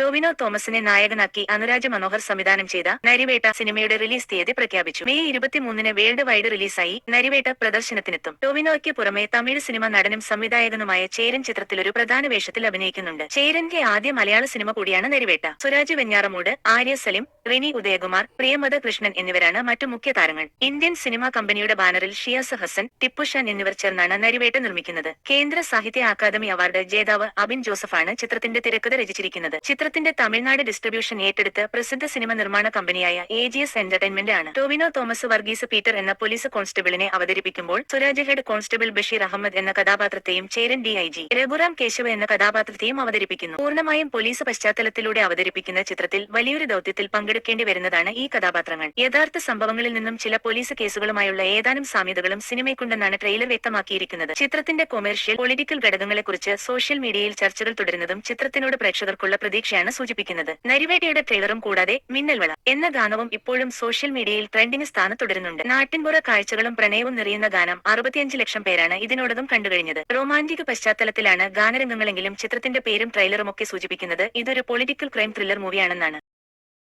ടോവിനോ തോമസിനെ നായകനാക്കി അനുരാജ് മനോഹർ സംവിധാനം ചെയ്ത നരിവേട്ട സിനിമയുടെ റിലീസ് തീയതി പ്രഖ്യാപിച്ചു. മെയ് ഇരുപത്തിമൂന്നിന് വേൾഡ് വൈഡ് റിലീസായി നരിവേട്ട പ്രദർശനത്തിനെത്തും. ടോവിനോയ്ക്ക് പുറമെ തമിഴ് സിനിമ നടനും സംവിധായകനുമായ ചേരൻ ചിത്രത്തിൽ ഒരു പ്രധാന വേഷത്തിൽ അഭിനയിക്കുന്നുണ്ട്. ചേരന്റെ ആദ്യ മലയാള സിനിമ കൂടിയാണ് നരിവേട്ട. സുരാജ് വെഞ്ഞാറമൂട് ആര്യ സലിം റിനി ഉദയകുമാർ പ്രിയമത കൃഷ്ണൻ എന്നിവരാണ് മറ്റു മുഖ്യ താരങ്ങൾ. ഇന്ത്യൻ സിനിമാ കമ്പനിയുടെ ബാനറിൽ ഷിയാസ് ഹസൻ ടിപ്പുഷാൻ എന്നിവർ ചേർന്നാണ് നരിവേട്ട നിർമ്മിക്കുന്നത്. കേന്ദ്ര സാഹിത്യ അക്കാദമി അവാർഡ് ജേതാവ് അബിൻ ജോസഫാണ് ചിത്രത്തിന്റെ തിരക്കഥ രചിച്ചിരിക്കുന്നത്. ചിത്രത്തിന്റെ തമിഴ്നാട് ഡിസ്ട്രിബ്യൂഷൻ ഏറ്റെടുത്ത് പ്രസിദ്ധ സിനിമ നിർമ്മാണ കമ്പനിയായ എ ജി എസ് എന്റർടൈൻമെന്റ് ആണ്. ടോവിനോ തോമസ് വർഗീസ് പീറ്റർ എന്ന പോലീസ് കോൺസ്റ്റബിളിനെ അവതരിപ്പിക്കുമ്പോൾ സുരാജ് ഹെഡ് കോൺസ്റ്റബിൾ ബഷീർ അഹമ്മദ് എന്ന കഥാപാത്രത്തെയും Cheran D I G Raghuram Keshav എന്ന കഥാപാത്രത്തെയും അവതരിപ്പിക്കുന്നു. പൂർണമായും പോലീസ് പശ്ചാത്തലത്തിലൂടെ അവതരിപ്പിക്കുന്ന ചിത്രത്തിൽ വലിയൊരു ദൌത്യത്തിൽ പങ്കെടുക്കേണ്ടി വരുന്നതാണ് ഈ കഥാപാത്രങ്ങൾ. യഥാർത്ഥ സംഭവങ്ങളിൽ നിന്നും ചില പോലീസ് കേസുകളുമായുള്ള ഏതാനും സാമ്യതകളും സിനിമയ്ക്കുണ്ടെന്നാണ് ട്രെയിലർ വ്യക്തമാക്കിയിരിക്കുന്നത്. ചിത്രത്തിന്റെ കൊമേഴ്ഷ്യൽ പൊളിറ്റിക്കൽ ഘടകങ്ങളെക്കുറിച്ച് സോഷ്യൽ മീഡിയയിൽ ചർച്ചകൾ തുടരുന്നതും ചിത്രത്തിനോട് പ്രേക്ഷകർക്കുള്ള പ്രതീക്ഷയാണ്. സൂചിപ്പിക്കുന്നത്. നരിവേട്ടയുടെ ട്രെയിലറും കൂടാതെ മിന്നൽവള എന്ന ഗാനവും ഇപ്പോഴും സോഷ്യൽ മീഡിയയിൽ ട്രെൻഡിന് സ്ഥാനം തുടരുന്നുണ്ട്. നാട്ടിൻപുറ കാഴ്ചകളും പ്രണയവും നിറയുന്ന ഗാനം അറുപത്തിയഞ്ച് ലക്ഷം പേരാണ് ഇതിനോടകം കണ്ടുകഴിഞ്ഞത്. റൊമാന്റിക് പശ്ചാത്തലത്തിലാണ് ഗാനരംഗങ്ങളെങ്കിലും ചിത്രത്തിന്റെ പേരും ട്രെയിലറും ഒക്കെ സൂചിപ്പിക്കുന്നത്. ഇതൊരു പൊളിറ്റിക്കൽ ക്രൈം ത്രില്ലർ മൂവിയാണെന്നാണ്